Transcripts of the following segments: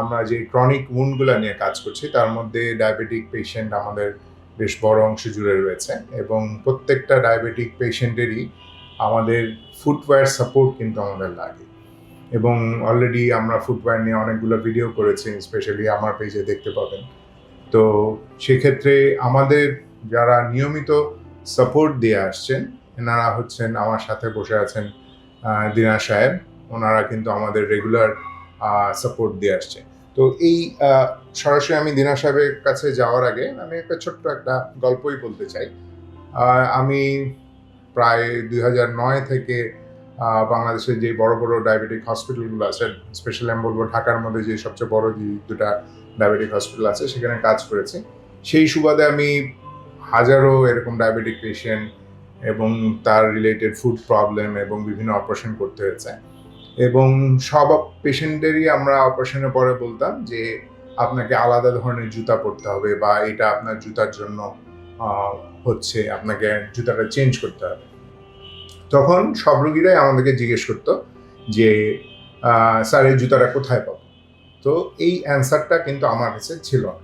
আমরা যে ক্রনিক উন্ডগুলো নিয়ে কাজ করছি, তার মধ্যে ডায়াবেটিক পেশেন্ট আমাদের বেশ বড় অংশ জুড়ে রয়েছে এবং প্রত্যেকটা ডায়াবেটিক পেশেন্টেরই আমাদের ফুটওয়্যার সাপোর্ট কিন্তু আমাদের লাগে। এবং অলরেডি আমরা ফুটওয়্যার নিয়ে অনেকগুলো ভিডিও করেছি স্পেশালি আমার পেজে দেখতে পাবেন। তো সেক্ষেত্রে আমাদের যারা নিয়মিত সাপোর্ট দিয়ে আসছেন, এনারা হচ্ছেন, আমার সাথে বসে আছেন দিনা সাহেব, ওনারা কিন্তু আমাদের রেগুলার সাপোর্ট দিয়ে আসছে। তো এই সরাসরি আমি দিনা সাহেবের কাছে যাওয়ার আগে আমি একটা ছোট্ট একটা গল্পই বলতে চাই। আমি প্রায় দুই নয় থেকে আহ, বাংলাদেশের যে বড় বড় ডায়াবেটিক হসপিটালগুলো আছে স্পেশালি আমি বলব ঢাকার মধ্যে যে সবচেয়ে বড় যে দুটা ডায়াবেটিক হসপিটাল আছে সেখানে কাজ করেছি। সেই সুবাদে আমি হাজারো এরকম ডায়াবেটিক পেশেন্ট এবং তার রিলেটেড ফুড প্রবলেম এবং বিভিন্ন অপারেশন করতে হয়েছে। এবং সব পেশেন্টেরই আমরা অপারেশনের পরে বলতাম যে আপনাকে আলাদা ধরনের জুতা পরতে হবে বা এটা আপনার জুতার জন্য হচ্ছে আপনাকে জুতাটা চেঞ্জ করতে হবে। তখন সব রুগীরাই আমাদেরকে জিজ্ঞেস করতো যে স্যার, এই জুতাটা কোথায় পাবো? তো এই অ্যান্সারটা কিন্তু আমার কাছে ছিল না।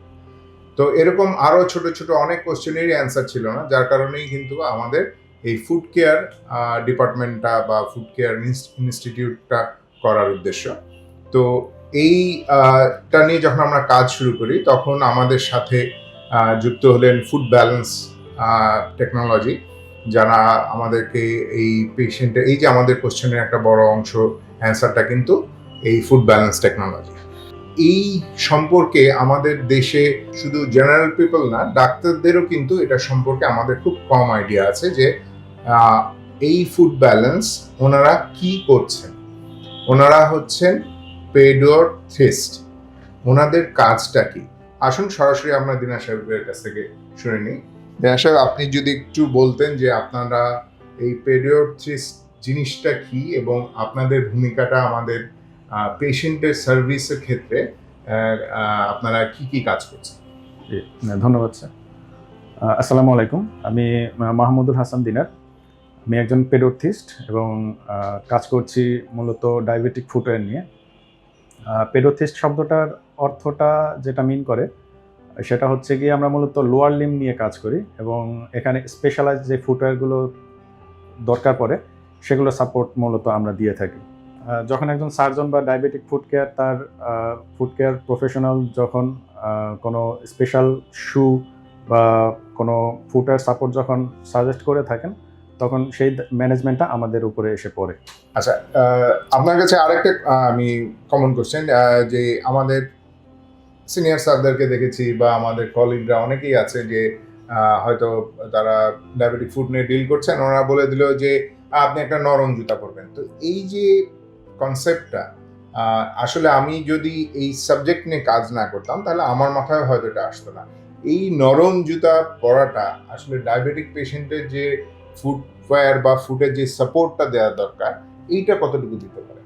তো এরকম আরও ছোট ছোট অনেক কোশ্চেনেরই অ্যান্সার ছিল না, যার কারণেই কিন্তু আমাদের এই ফুড কেয়ার ডিপার্টমেন্টটা বা ফুড কেয়ার ইনস্টিটিউটটা করার উদ্দেশ্য। তো এই টা নিয়ে যখন আমরা কাজ শুরু করি, তখন আমাদের সাথে যুক্ত হলেন ফুড ব্যালেন্স টেকনোলজি যারা আমাদেরকে এই পেশেন্টের এই যে আমাদের কোশ্চেনের একটা বড় অংশ অ্যান্সারটা কিন্তু এই ফুড ব্যালেন্স টেকনোলজি এই সম্পর্কে আমাদের দেশে শুধু জেনারেল পিপল না, ডাক্তারদেরও কিন্তু এটা সম্পর্কে আমাদের খুব কম আইডিয়া আছে যে এই ফুড ব্যালেন্স ওনারা কি করছেন? ওনারা হচ্ছেন পেডোর থ্রিস্ট ওনাদের কাজটা কি? আসুন সরাসরি আমরা দিনা সাহেবের কাছ থেকে শুনে নিই। দিনা সাহেব, আপনি যদি একটু বলতেন যে আপনারা এই পেডিওর থ্রিস্ট জিনিসটা কি এবং আপনাদের ভূমিকাটা আমাদের পেশেন্টের সার্ভিসের ক্ষেত্রে আপনারা কি কি কাজ করছেন? ধন্যবাদ, স্যার। আসসালামু আলাইকুম। আমি মাহমুদুল হাসান দিনার। আমি একজন পেডোথিস্ট এবং কাজ করছি মূলত ডায়াবেটিক ফুটওয়্যার নিয়ে। পেডোথিস্ট শব্দটার অর্থটা যেটা মিন করে, সেটা হচ্ছে গিয়ে আমরা মূলত লোয়ার লিম নিয়ে কাজ করি এবং এখানে স্পেশালাইজ যে ফুটওয়্যারগুলো দরকার পড়ে, সেগুলো সাপোর্ট মূলত আমরা দিয়ে থাকি। যখন একজন সার্জন বা ডায়াবেটিক ফুড কেয়ার তার ফুড কেয়ার প্রফেশনাল যখন কোনো স্পেশাল শু বা কোনো ফুডওয়্যার সাপোর্ট যখন সাজেস্ট করে থাকেন তখন সেই ম্যানেজমেন্টটা আমাদের উপরে এসে পড়ে। আচ্ছা আপনার কাছে আরেকটা আমি কমন কোশ্চেন যে আমাদের সিনিয়র স্যারদেরকে দেখেছি বা আমাদের কলিগরা অনেকেই আছে যে হয়তো তারা ডায়াবেটিক ফুড নিয়ে ডিল করছেন, ওনারা বলে দিল যে আপনি একটা নরম জুতা পরবেন। তো এই যে কনসেপ্টটা আসলে আমি যদি এই সাবজেক্ট নিয়ে কাজ না করতাম, তাহলে আমার মাথায় হয়তো এটা আসতো না। এই নরম জুতা পরাটা আসলে ডায়াবেটিক পেশেন্টের যে ফুটওয়্যার বা ফুটের যে সাপোর্টটা দেওয়া দরকার, এইটা কতটুকু দিতে পারে?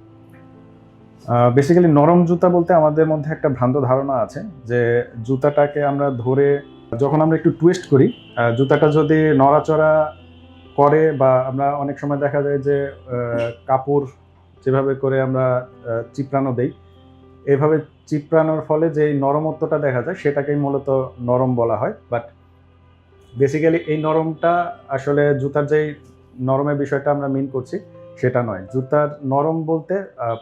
বেসিক্যালি নরম জুতা বলতে আমাদের মধ্যে একটা ভ্রান্ত ধারণা আছে যে জুতাটাকে আমরা ধরে, যখন আমরা একটু টুইস্ট করি জুতাটা যদি নড়াচড়া করে বা আমরা অনেক সময় দেখা যায় যে কাপড় যেভাবে করে আমরা চিপড়ানো দেই, এভাবে চিপড়ানোর ফলে যে নরমত্বটা দেখা যায় সেটাকেই মূলত নরম বলা হয় বাট বেসিক্যালি এই নরমটা আসলে জুতার যেই নরমের বিষয়টা আমরা মিন করছি, সেটা নয়। জুতার নরম বলতে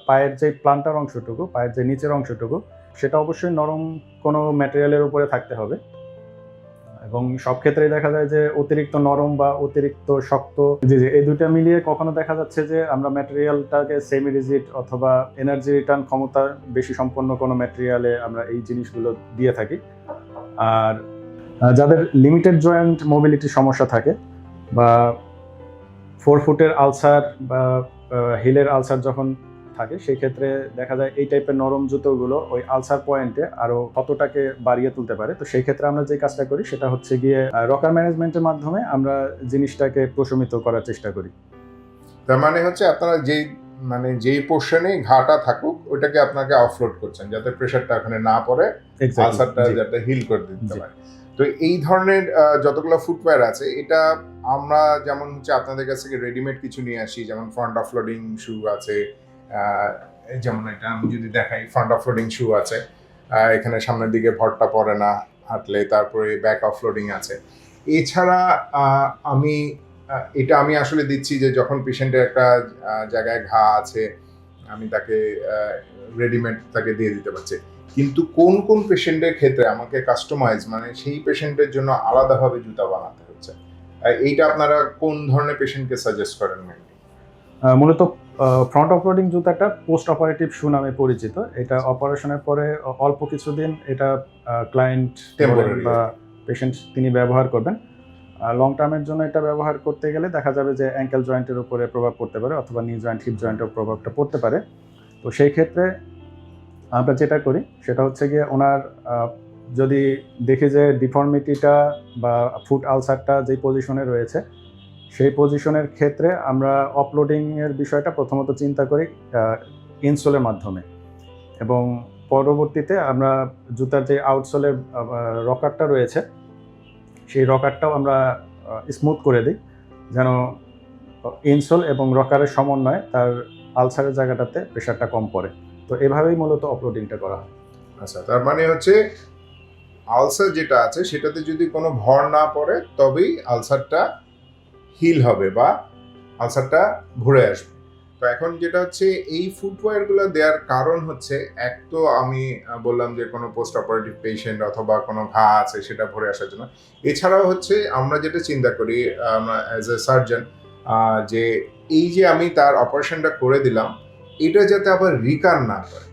পায়ের যে প্লান্টার অংশটুকু, পায়ের যে নিচের অংশটুকু, সেটা অবশ্যই নরম কোনো ম্যাটেরিয়ালের উপরে থাকতে হবে। এবং সব ক্ষেত্রেই দেখা যায় যে, অতিরিক্ত নরম বা অতিরিক্ত শক্ত, জি জি, এই দুইটা মিলিয়ে কখনো দেখা যাচ্ছে যে, আমরা ম্যাটেরিয়ালটাকে সেমি রিজিড অথবা এনার্জি রিটার্ন ক্ষমতা বেশি সম্পন্ন কোনো ম্যাটেরিয়ালে আমরা এই জিনিসগুলো দিয়ে থাকি। আর যাদের লিমিটেড জয়েন্ট মোবিলিটি সমস্যা থাকে বা ফোর ফুটের আলসার বা হিলের আলসার যখন থাকে সেই ক্ষেত্রে দেখা যায় এই টাইপের নরম জুতোগুলো ওই আলসার পয়েন্টে আরও কতটাকে বাড়িয়ে তুলতে পারে। তো সেই ক্ষেত্রে আমরা যে কাজটা করি সেটা হচ্ছে গিয়ে রকার ম্যানেজমেন্টের মাধ্যমে আমরা জিনিসটাকে প্রশমিত করার চেষ্টা করি। তার মানে হচ্ছে আপনারা যেই মানে যেই পোর্শনে ঘাটা থাকুক ওটাকে আপনাকে অফলোড করছেন যাতে প্রেশারটা ওখানে না পড়ে আলসারটা যাতে হিল করে দিতে পারে। তো এই ধরনের যতগুলো ফুটওয়্যার আছে, এটা আমরা যেমন হচ্ছে আপনাদের কাছ থেকে রেডিমেড কিছু নিয়ে আসি, যেমন ফ্রন্ট অফলোডিং শু আছে যেমন এটা আমি যদি দেখাই ফ্রন্ট অফলোডিং শু আছে এখানে সামনের দিকে ভরটা পড়ে না হাঁটলে, তারপরে ব্যাক অফলোডিং আছে। এছাড়া আমি এটা আমি আসলে দিচ্ছি যে যখন পেশেন্টের একটা জায়গায় ঘা আছে, আমি তাকে রেডিমেড তাকে দিয়ে দিতে পারছি। কিন্তু কোন কোন পেশেন্টের ক্ষেত্রে আমাকে কাস্টমাইজ মানে সেই পেশেন্টের জন্য আলাদাভাবে জুতা বানাতে হচ্ছে এইটা আপনারা কোন ধরনের পেশেন্টকে সাজেস্ট করেন? আহ, মূলত ফ্রন্ট অপারেটিং জুতাটা পোস্ট অপারেটিভ শু নামে পরিচিত এটা অপারেশনের পরে অল্প কিছুদিন এটা ক্লায়েন্ট. বা পেশেন্ট তিনি ব্যবহার করবেন লং টার্মের জন্য এটা ব্যবহার করতে গেলে দেখা যাবে যে অ্যাঙ্কেল জয়েন্টের উপরে প্রভাব পড়তে পারে অথবা নি জয়েন্ট হিপ জয়েন্টের প্রভাবটা পড়তে পারে তো সেই ক্ষেত্রে আমরা যেটা করি, সেটা হচ্ছে গিয়ে ওনার যদি দেখি যে ডিফর্মিটিটা বা ফুট আলসারটা যেই পজিশনে রয়েছে, সেই পজিশনের ক্ষেত্রে আমরা অপলোডিংয়ের বিষয়টা প্রথমত চিন্তা করি ইনসোলের মাধ্যমে। এবং পরবর্তীতে আমরা জুতার যে আউটসোলের রকারটা রয়েছে, সেই রকারটাও আমরা স্মুথ করে দিই, যেন ইনসোল এবং রকারের সমন্বয়ে তার আলসারের জায়গাটাতে প্রেশারটা কম পড়ে। তো এভাবেই মূলত অপলোডিংটা করা হয়। আচ্ছা তার মানে হচ্ছে আলসার যেটা আছে, সেটাতে যদি কোনো ভর না পড়ে, তবেই আলসারটা হিল হবে বা আলসারটা ভরে আসবে। তো এখন যেটা হচ্ছে, এই ফুটওয়্যারগুলো দেওয়ার কারণ হচ্ছে, এক তো আমি বললাম যে কোনো পোস্ট অপারেটিভ পেশেন্ট অথবা কোনো ঘা আছে, সেটা ভরে আসার জন্য। এছাড়াও হচ্ছে, আমরা যেটা চিন্তা করি অ্যাজ এ সার্জন যে এই যে আমি তার অপারেশনটা করে দিলাম এটা যাতে আবার রিকার না করে।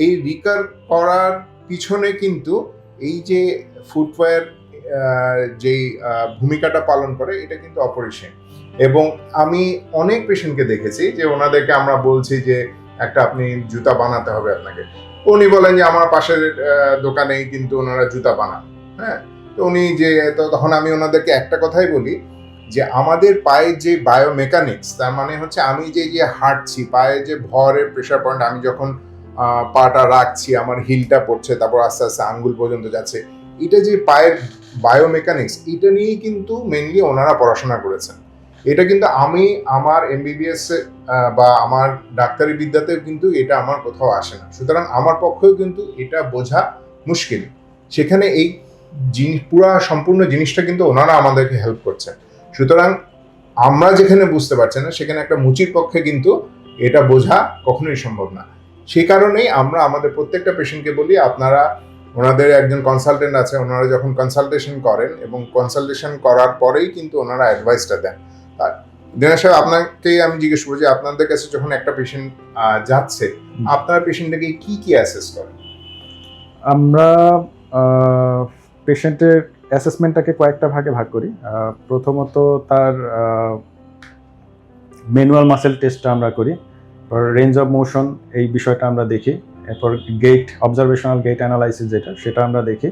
এই রিকার করার পিছনে কিন্তু এই যে ফুটওয়্যার যেই ভূমিকাটা পালন করে, এটা কিন্তু অপারেশন। এবং আমি অনেক পেশেন্টকে দেখেছি যে ওনাদেরকে আমরা বলছি যে, একটা আপনি জুতা বানাতে হবে আপনাকে। উনি বলেন যে, আমার পাশের দোকানেই কিন্তু ওনারা জুতা বানান। হ্যাঁ? তো উনি যে তখন আমি ওনাদেরকে একটা কথাই বলি যে আমাদের পায়ের যে বায়োমেকানিক্স তার মানে হচ্ছে আমি যে যে হাঁটছি, পায়ে যে ভরের প্রেশার পয়েন্ট আমি যখন পাটা রাখছি, আমার হিলটা পড়ছে, তারপর আস্তে আস্তে আঙ্গুল পর্যন্ত যাচ্ছে, এটা যে পায়ের বায়োমেকানিক্স এটা নিয়েই কিন্তু মেনলি ওনারা পড়াশোনা করেছেন। এটা কিন্তু আমি আমার এমবিবিএস বা আমার ডাক্তারি বিদ্যাতেও কিন্তু এটা আমার কোথাও আসে না। সুতরাং আমার পক্ষেও কিন্তু এটা বোঝা মুশকিল। সেখানে এই জিনিস পুরা সম্পূর্ণ জিনিসটা কিন্তু ওনারা আমাদেরকে হেল্প করছেন। সুতরাং আমরা যেখানে বুঝতে পারছি না সেখানে একটা মুচির পক্ষে কিন্তু এটা বোঝা কখনোই সম্ভব না। সেই কারণেই আমরা আমাদের প্রত্যেকটা পেশেন্টকে বলি আপনারা ওনাদের একজন কনসালটেন্ট আছে ওনারা যখন কনসালটেশন করেন এবং কনসালটেশন করার পরেই কিন্তু ওনারা অ্যাডভাইসটা দেন। আর দিনা সাহেব আপনাকে আমি জিজ্ঞেস করব যে আপনাদের কাছে যখন একটা পেশেন্ট যাচ্ছে আপনারা পেশেন্টটাকে কি কি অ্যাসেস করেন আমরা পেশেন্টের অ্যাসেসমেন্টটাকে কয়েকটা ভাগে ভাগ করি। প্রথমত তার ম্যানুয়াল মাসেল টেস্টটা আমরা করি রেঞ্জ অফ মোশন এই বিষয়টা আমরা দেখি, এরপর গেট অবজারভেশনাল গেট অ্যানালাইসিস যেটা, সেটা আমরা দেখি,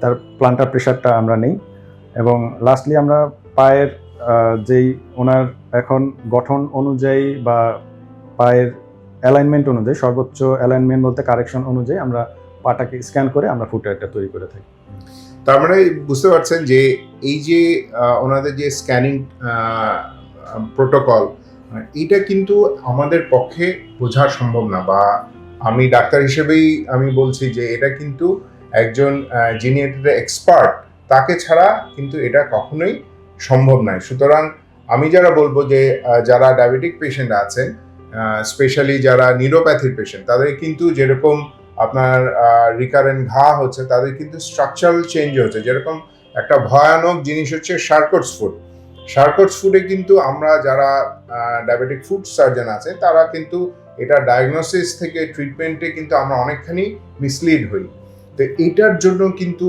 তার প্লান্টার প্রেশারটা আমরা নেই, এবং লাস্টলি আমরা পায়ের যেই ওনার এখন গঠন অনুযায়ী বা পায়ের অ্যালাইনমেন্ট অনুযায়ী, সর্বোচ্চ অ্যালাইনমেন্ট বলতে কারেকশন অনুযায়ী আমরা পাটাকে স্ক্যান করে আমরা ফুটওয়্যারটা তৈরি করে থাকি। তার মানে বুঝতে পারছেন যে এই যে ওনাদের যে স্ক্যানিং প্রোটোকল এটা কিন্তু আমাদের পক্ষে বোঝা সম্ভব না বা আমি ডাক্তার হিসেবেই আমি বলছি যে এটা কিন্তু একজন যিনি এক্সপার্ট তাকে ছাড়া কিন্তু এটা কখনোই সম্ভব নয়। সুতরাং আমি যারা বলব যে যারা ডায়াবেটিক পেশেন্ট আছেন স্পেশালি যারা নিউরোপ্যাথির পেশেন্ট তাদের কিন্তু যেরকম আপনার রিকারেন্ট ঘা হচ্ছে, তাদের কিন্তু স্ট্রাকচারাল চেঞ্জ হচ্ছে। যেরকম একটা ভয়ানক জিনিস হচ্ছে শার্কটস ফুড শার্কটস ফুডে কিন্তু আমরা যারা ডায়াবেটিক ফুড সার্জন আছে, তারা কিন্তু এটা ডায়াগনোসিস থেকে ট্রিটমেন্টে কিন্তু আমরা অনেকখানি মিসলিড হই। তো এটার জন্য কিন্তু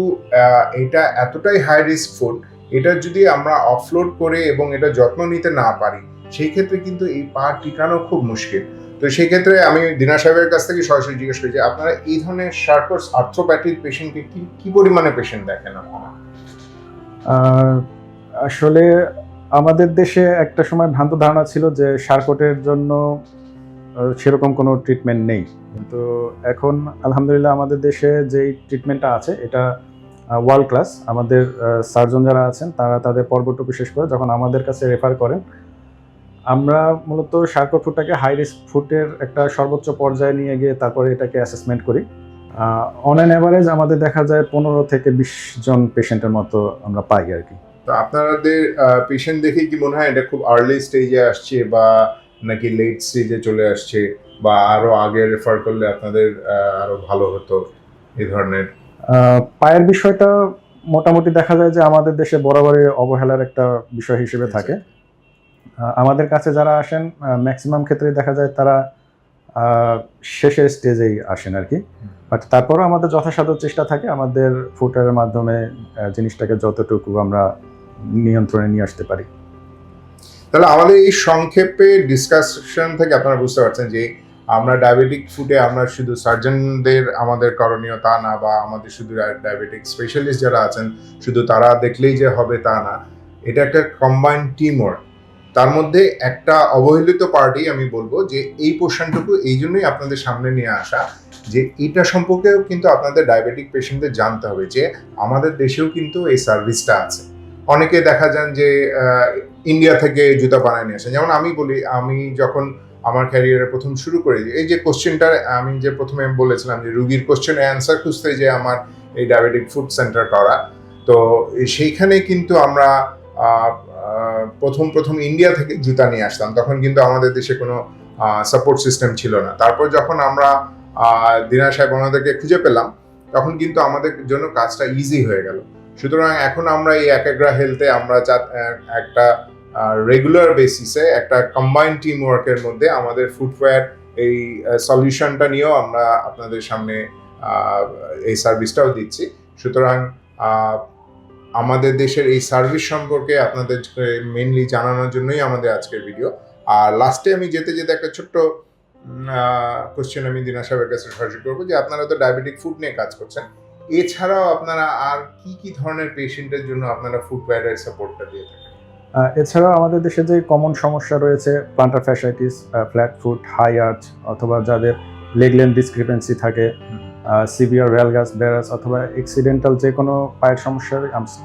এটা এতটাই হাই রিস্ক ফুড এটা যদি আমরা অফলোড করে এবং এটা যত্ন নিতে না পারি, সেই ক্ষেত্রে কিন্তু এই পা টিকানো খুব মুশকিল। তো সেই ক্ষেত্রে আমি দিনা সাহেবের কাছ থেকে সরাসরি জিজ্ঞেস করি আপনারা এই ধরনের শার্কোস আর্থ্রোপ্যাথিক পেশেন্টকে কি কি পরিমাণে পেশেন্ট দেখেন আপনারা? আসলে আমাদের দেশে একটা সময় ভ্রান্ত ধারণা ছিল যে সার্কটের জন্য সেরকম কোনো ট্রিটমেন্ট নেই। কিন্তু এখন আলহামদুলিল্লাহ আমাদের দেশে যেই ট্রিটমেন্টটা আছে, এটা ওয়ার্ল্ড ক্লাস আমাদের সার্জন যারা আছেন, তারা তাদের পর্বটুকু শেষ করে যখন আমাদের কাছে রেফার করেন আমরা মূলত শার্কর ফুডটাকে হাই রিস্ক ফুডের একটা সর্বোচ্চ পর্যায়ে নিয়ে গিয়ে তারপরে এটাকে অ্যাসেসমেন্ট করি। অন অ্যান অ্যাভারেজ আমাদের দেখা যায় পনেরো থেকে বিশ জন পেশেন্টের মতো আমরা পাই আর কি। তো আপনাদের পেশেন্ট দেখে কি মনে হয় এটা খুব আর্লি স্টেজে আসছে বা নাকি লেট স্টেজে চলে আসছে বা আরও আগে রেফার করলে আপনাদের আহ, আরও ভালো হতো এই ধরনের? পায়ের বিষয়টা মোটামুটি দেখা যায় যে আমাদের দেশে বরাবরই অবহেলার একটা বিষয় হিসেবে থাকে। আহ, আমাদের কাছে যারা আসেন ম্যাক্সিমাম ক্ষেত্রে দেখা যায় তারা শেষের স্টেজেই আসেন আর কি। বাট তারপরেও আমাদের যথাসাধ্য চেষ্টা থাকে আমাদের ফুটারের মাধ্যমে জিনিসটাকে যতটুকু আমরা নিয়ন্ত্রণে নিয়ে আসতে পারি। তাহলে আমাদের এই সংক্ষেপে ডিসকাশন থেকে আপনারা বুঝতে পারছেন যে, আমরা ডায়াবেটিক ফুডে আমরা শুধু সার্জনদের আমাদের করণীয় তা না, বা আমাদের শুধু ডায়াবেটিক স্পেশালিস্ট যারা আছেন, শুধু তারা দেখলেই যে হবে তা না। এটা একটা কম্বাইন্ড টিম ওয়ার্ক তার মধ্যে একটা অবহেলিত পার্টি আমি বলব যে এই পোর্শনটুকু এই জন্যই আপনাদের সামনে নিয়ে আসা যে এটা সম্পর্কেও কিন্তু আপনাদের ডায়াবেটিক পেশেন্টদের জানতে হবে যে আমাদের দেশেও কিন্তু এই সার্ভিসটা আছে। অনেকে দেখা যান যে ইন্ডিয়া থেকে জুতা বানায় নিয়ে আসেন। যেমন আমি বলি, আমি যখন আমার ক্যারিয়ারে প্রথম শুরু করি, এই যে কোশ্চেনটা আমি যে প্রথমে বলেছিলাম যে রুগীর কোশ্চেনের অ্যান্সার খুঁজতে যে আমার এই ডায়াবেটিক ফুড সেন্টার করা, তো সেইখানে কিন্তু আমরা প্রথম প্রথম ইন্ডিয়া থেকে জুতা নিয়ে আসতাম। তখন কিন্তু আমাদের দেশে কোনো সাপোর্ট সিস্টেম ছিল না। তারপর যখন আমরা দিনা সাহেব ওনাদেরকে খুঁজে পেলাম, তখন কিন্তু আমাদের জন্য কাজটা ইজি হয়ে গেল। সুতরাং এখন আমরা এই একাগ্রা হেলথে আমরা একটা রেগুলার বেসিসে একটা কম্বাইন্ড টিম ওয়ার্কের মধ্যে আমাদের ফুটওয়্যার এই সলিউশনটা নিয়েও আমরা আপনাদের সামনে এই সার্ভিসটাও দিচ্ছি। সুতরাং আমাদের দেশের এই সার্ভিস সম্পর্কে আপনাদের মেনলি জানানোর জন্যই আমাদের আজকের ভিডিও আর লাস্টে আমি যেতে যেতে একটা ছোট্ট কোশ্চেন আমি দিনা সাহেবের কাছে সরাসরি করব যে আপনারা তো ডায়াবেটিক ফুড নিয়ে কাজ করছেন। এছাড়াও আপনারা আর কি কি ধরনের পেশেন্টের জন্য আপনারা ফুড ফুটওয়্যারের সাপোর্টটা দিয়ে থাকেন? এছাড়াও আমাদের দেশে যে কমন সমস্যা রয়েছে plantar fasciitis flat foot high arch অথবা যাদের লেগলেন ডিসক্রিপেন্সি থাকে সিভিয়ার ভ্যালগাস ব্যারাস অথবা এক্সিডেন্টাল যে কোনো পায়ের সমস্যার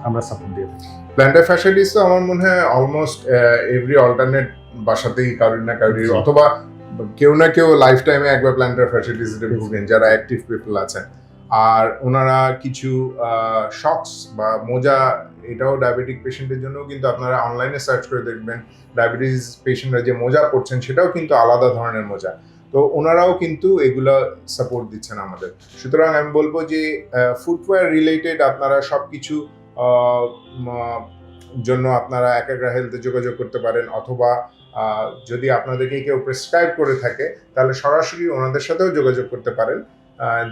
আমরা সাপোর্ট দিয়ে থাকি। প্ল্যান্টার ফ্যাসিলিটিস তো আমার মনে হয় অলমোস্ট এভরি অল্টারনেট বাসাতেই কারোর না কারোর অথবা কেউ না কেউ লাইফ টাইমে একবার প্ল্যান্টার ফ্যাসিলিটিসে ভুগেন যারা অ্যাক্টিভ পিপল আছেন। আর ওনারা কিছু শক্স বা মোজা এটাও ডায়াবেটিক পেশেন্টের জন্য কিন্তু আপনারা অনলাইনে সার্চ করে দেখবেন। ডায়াবেটিস পেশেন্টরা যে মোজা পড়ছেন সেটাও কিন্তু আলাদা ধরনের মোজা। তো ওনারাও কিন্তু এগুলো সাপোর্ট দিচ্ছেন আমাদের। সুতরাং আমি বলব যে ফুটওয়্যার রিলেটেড আপনারা সব কিছু জন্য আপনারা একাগ্রা হেলথে যোগাযোগ করতে পারেন অথবা যদি আপনাদেরকে কেউ প্রেসক্রাইব করে থাকে, তাহলে সরাসরি ওনাদের সাথেও যোগাযোগ করতে পারেন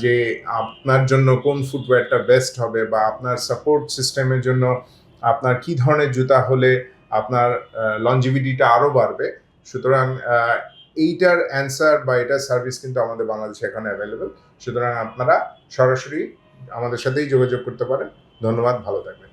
যে আপনার জন্য কোন ফুটওয়্যারটা বেস্ট হবে বা আপনার সাপোর্ট সিস্টেমের জন্য আপনার কি ধরনের জুতা হলে আপনার লঞ্জিভিটিটা আরও বাড়বে। সুতরাং এইটার অ্যান্সার বা এটার সার্ভিস কিন্তু আমাদের বাংলাদেশে এখন অ্যাভেলেবেল সুতরাং আপনারা সরাসরি আমাদের সাথেই যোগাযোগ করতে পারেন। ধন্যবাদ, ভালো থাকবেন।